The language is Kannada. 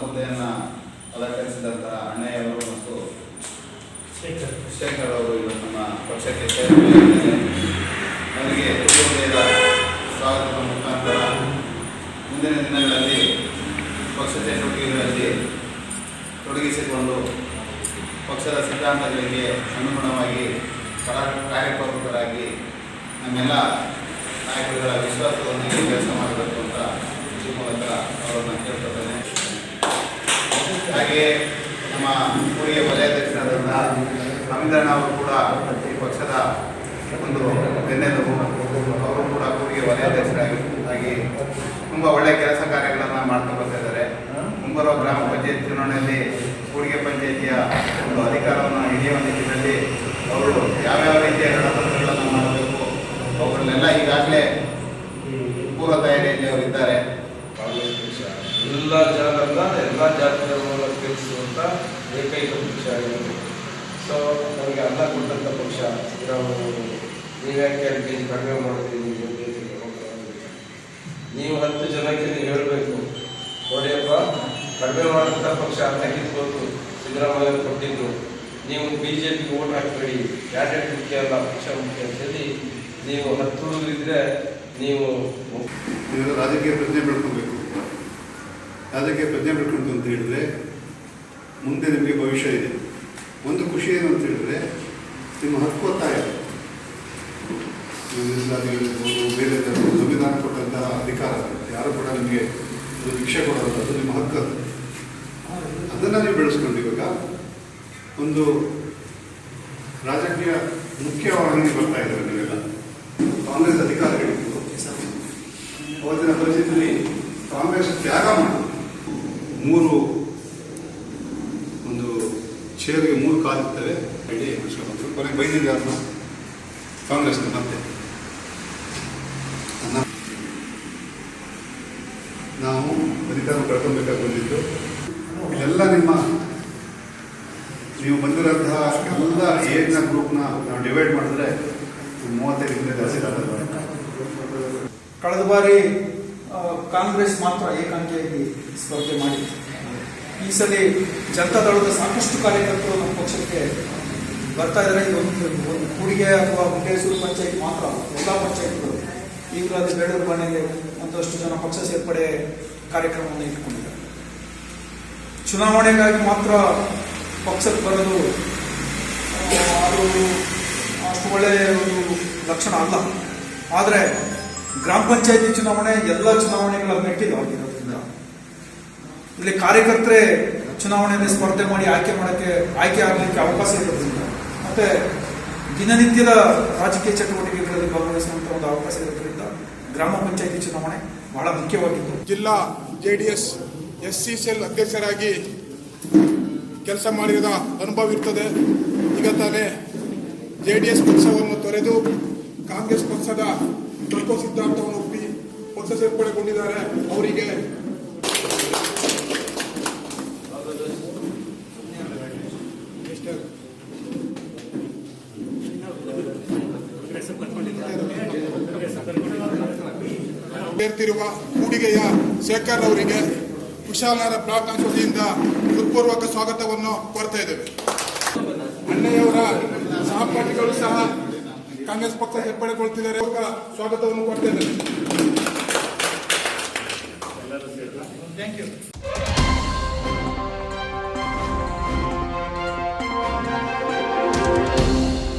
ಹುದ್ದೆಯನ್ನು ಅಲಂಕರಿಸಿದಂತಹ ಅಣ್ಣಯ್ಯವರು ಮತ್ತು ಶೇಖರ್. ಅವರು ಇವತ್ತು ನಮ್ಮ ಪಕ್ಷಕ್ಕೆ ಸೇರಿದ್ದಾರೆ ನನಗೆ ಹೃದಯದ ಸ್ವಾಗತದ ಮುಖಾಂತರ ಮುಂದಿನ ದಿನಗಳಲ್ಲಿ ಪಕ್ಷ ಚಟುವಟಿಕೆಗಳಲ್ಲಿ ತೊಡಗಿಸಿಕೊಂಡು ಪಕ್ಷದ ಸಿದ್ಧಾಂತಗಳಿಗೆ ಅನುಗುಣವಾಗಿ ಕರ- ಕಾರ್ಯಪ್ರವೃತ್ತರಾಗಿ ನಮ್ಮೆಲ್ಲ ನಾಯಕರುಗಳ ವಿಶ್ವಾಸದೊಂದಿಗೆ ಕೆಲಸ ಮಾಡಬೇಕು ಅಂತ ಈ ಮೂಲಕ ಅವರನ್ನು ಕೇಳ್ಕೊಳ್ತೇನೆ ಹಾಗೆಯೇ ನಮ್ಮ ಕೂಡಿಗೆ ವಲಯಾಧ್ಯಕ್ಷರಾದಂಥ ರವೀಂದ್ರನ ಅವರು ಕೂಡ ಈ ಪಕ್ಷದ ಒಂದು ಬೆನ್ನೆಲುಬು. ಅವರು ಕೂಡ ಕೂರಿಗೆ ವಲಯಾಧ್ಯಕ್ಷರಾಗಿ ಆಗಿ ತುಂಬ ಒಳ್ಳೆಯ ಕೆಲಸ ಕಾರ್ಯಗಳನ್ನು ಮಾಡ್ತಾ ಬರ್ತಾ ಇದ್ದಾರೆ. ಮುಂಬರುವ ಗ್ರಾಮ ಪಂಚಾಯತ್ ಚುನಾವಣೆಯಲ್ಲಿ ಕೂಡಿಗೆ ಪಂಚಾಯಿತಿಯ ಒಂದು ಅಧಿಕಾರವನ್ನು ಹಿಡಿಯುವ ನಿಟ್ಟಿನಲ್ಲಿ ಅವರು ಯಾವ್ಯಾವ ರೀತಿಯ ರಣತಂತ್ರಗಳನ್ನು ಮಾಡಬೇಕು ಅವರನ್ನೆಲ್ಲ ಈಗಾಗಲೇ ಪೂರ್ವ ತಯಾರಿಯಲ್ಲಿ ಅವರು ಪಕ್ಷ ಎಲ್ಲ ಜನರನ್ನ ಎಲ್ಲ ಜಾತಿ ಧರ್ಮವನ್ನು ತಿಳಿಸುವಂತ ಏಕೈಕ ಪಕ್ಷ ಆಗಿರೋದು ಸೊ ನಮಗೆ ಅನ್ನ ಕೊಟ್ಟಂತ ಪಕ್ಷ ಸಿದ್ದರಾಮಯ್ಯವರು ನೀವ್ಯಾಕೆ ಎರಡು ಕೆ ಜಿ ಕಡಿಮೆ ಮಾಡಿದ್ದೀರಿ ಅಂತ ನೀವು ಹತ್ತು ಜನಕ್ಕೆ ನೀವು ಹೇಳಬೇಕು. ನೋಡಿಯಪ್ಪ ಕಡಿಮೆ ಮಾಡಿದಂಥ ಪಕ್ಷ ಅನ್ನ ಕಿತ್ಬೇಕು ಸಿದ್ದರಾಮಯ್ಯ ಕೊಟ್ಟಿದ್ದು, ನೀವು ಬಿ ಜೆ ಪಿಗೆ ಓಟ್ ಹಾಕಬೇಡಿ. ಕ್ಯಾಂಡಿಡೇಟ್ ಮುಖ್ಯ ಅಲ್ಲ, ಪಕ್ಷ ಮುಖ್ಯ ಅಂತ ಹೇಳಿ ನೀವು ಹತ್ತು ಇದ್ದರೆ ನೀವು ನೀವು ರಾಜಕೀಯ ಪ್ರಜ್ಞೆ ಬೆಳ್ಕೊಬೇಕು. ರಾಜಕೀಯ ಪ್ರಜ್ಞೆ ಬಿಟ್ಕೊಂಡು ಅಂತ ಹೇಳಿದ್ರೆ, ಮುಂದೆ ನಿಮಗೆ ಭವಿಷ್ಯ ಇದೆ. ಒಂದು ಖುಷಿ ಏನು ಅಂತ ಹೇಳಿದ್ರೆ, ನಿಮ್ಮ ಹಕ್ಕು ಒತ್ತಾಯ. ಇರ್ಬೋದು ಬೇರೆ ಸಂವಿಧಾನ ಕೊಟ್ಟಂತಹ ಅಧಿಕಾರ ಯಾರು ಕೂಡ ನಿಮಗೆ ಒಂದು ಶಿಕ್ಷೆ ಕೊಡೋದು, ಅದು ನಿಮ್ಮ ಹಕ್ಕು ಅದು. ಅದನ್ನು ನೀವು ಬೆಳೆಸ್ಕೊಂಡು ಇವಾಗ ಒಂದು ರಾಜಕೀಯ ಮುಖ್ಯವಾಗಿ ಬರ್ತಾ ಇದ್ದಾರೆ ನೀವೆಲ್ಲ. ಕಾಂಗ್ರೆಸ್ ಅಧಿಕಾರಿಗಳಿತ್ತು ಅವತ್ತಿನ ಪರಿಸ್ಥಿತಿಯಲ್ಲಿ ಕಾಂಗ್ರೆಸ್ ತ್ಯಾಗ ಮಾಡಿ ಮೂರು ಒಂದು ಚೇರ್ಗೆ ಮೂರು ಕಾಲಿರ್ತವೆ ಹಳ್ಳಿ ಮುಗಿಸ್ಕೊಂಡು ಕೊನೆಗೆ ಬೈದಿದ್ದೆ ಅದನ್ನ. ಕಾಂಗ್ರೆಸ್ನ ಮತ್ತೆ. ನಾವು ಅಧಿಕಾರ ಕಳ್ಕೊಬೇಕಾಗಿ ಬಂದಿದ್ದು ಎಲ್ಲ ನಿಮ್ಮ, ನೀವು ಬಂದಿರೋಂತಹ ಎಲ್ಲ ಏಜ್ನ ಗ್ರೂಪ್ನ ನಾವು ಡಿವೈಡ್ ಮಾಡಿದ್ರೆ ಮೂವತ್ತೈದು ಮೂವತ್ತೈದರಿಂದ ಜಾಸ್ತಿ ಕಳೆದ ಬಾರಿ ಕಾಂಗ್ರೆಸ್ ಮಾತ್ರ ಏಕಾಂಗಿಯಾಗಿ ಸ್ಪರ್ಧೆ ಮಾಡಿತ್ತು. ಈ ಸಲ ಜನತಾದಳದ ಸಾಕಷ್ಟು ಕಾರ್ಯಕರ್ತರು ನಮ್ಮ ಪಕ್ಷಕ್ಕೆ ಬರ್ತಾ ಇದ್ದಾರೆ. ಇದು ಒಂದು ಕೂಡಿಗೆ ಅಥವಾ ಮುಂಡೇಸೂರು ಪಂಚಾಯತ್ ಮಾತ್ರ ಎಲ್ಲಾ ಪಂಚಾಯತ್ಗಳು. ಈಗಲೂ ಅದು ಬೇಡೂರು ಮನೆಗೆ ಒಂದಷ್ಟು ಜನ ಪಕ್ಷ ಸೇರ್ಪಡೆ ಕಾರ್ಯಕ್ರಮವನ್ನು ಇಟ್ಕೊಂಡಿದ್ದಾರೆ ಚುನಾವಣೆಗಾಗಿ ಮಾತ್ರ ಪಕ್ಷಕ್ಕೆ ಬರೋದು ಅದು ಅಷ್ಟು ಒಳ್ಳೆಯ ಒಂದು ಲಕ್ಷಣ ಅಲ್ಲ. ಆದರೆ ಗ್ರಾಮ ಪಂಚಾಯತಿ ಚುನಾವಣೆ ಎಲ್ಲ ಚುನಾವಣೆಗಳ ಮೆಟ್ಟಿಲು ಆಗಿರೋದ್ರಿಂದ. ಇಲ್ಲಿ ಕಾರ್ಯಕರ್ತರೇ ಚುನಾವಣೆಯಲ್ಲಿ ಸ್ಪರ್ಧೆ ಮಾಡಿ ಆಯ್ಕೆ ಮಾಡೋಕ್ಕೆ ಆಯ್ಕೆ ಆಗಲಿಕ್ಕೆ ಅವಕಾಶ ಇರೋದ್ರಿಂದ, ಮತ್ತೆ ದಿನನಿತ್ಯದ ರಾಜಕೀಯ ಚಟುವಟಿಕೆಗಳಲ್ಲಿ ಭಾಗವಹಿಸುವಂತಹ ಒಂದು ಅವಕಾಶ ಇರೋದ್ರಿಂದ ಗ್ರಾಮ ಪಂಚಾಯತಿ ಚುನಾವಣೆ ಬಹಳ ಮುಖ್ಯವಾಗಿತ್ತು ಜಿಲ್ಲಾ ಜೆಡಿಎಸ್ ಎಸ್ ಸಿ ಸೆಲ್ ಅಧ್ಯಕ್ಷರಾಗಿ ಕೆಲಸ ಮಾಡಿದ ಅನುಭವ ಇರ್ತದೆ. ಈಗ ತಾನೇ ಜೆ ಡಿ ಎಸ್ ಪಕ್ಷವನ್ನು ತೊರೆದು ಕಾಂಗ್ರೆಸ್ ಪಕ್ಷದ ತತ್ವ ಸಿದ್ಧಾಂತವನ್ನು ಒಪ್ಪಿ ಪಕ್ಷ ಸೇರ್ಪಡೆಗೊಂಡಿದ್ದಾರೆ. ಅವರಿಗೆ ಸೇರ್ತಿರುವ ಕೂಡಿಗೆಯ ಶೇಖರ್ ಅವರಿಗೆ ಕುಶಾಲನಗರ ಬ್ಲಾಕ್ ಕಾನ್ಸ್ಟಿಟ್ಯೂನ್ಸಿಯಿಂದ ಹೃತ್ಪೂರ್ವಕ ಸ್ವಾಗತವನ್ನು ಕೋರ್ತಾ ಇದ್ದೇವೆ. ಅಣ್ಣಯ್ಯವರ ಸಹಪಾಠಿಗಳು ಸಹ ಕಾಂಗ್ರೆಸ್ ಪಕ್ಷ ಸೇರ್ಪಡೆಗೊಳ್ತಿದ್ದಾರೆ ಸ್ವಾಗತವನ್ನು ಕೊಡ್ತಾ ಇದ್ದೇವೆ.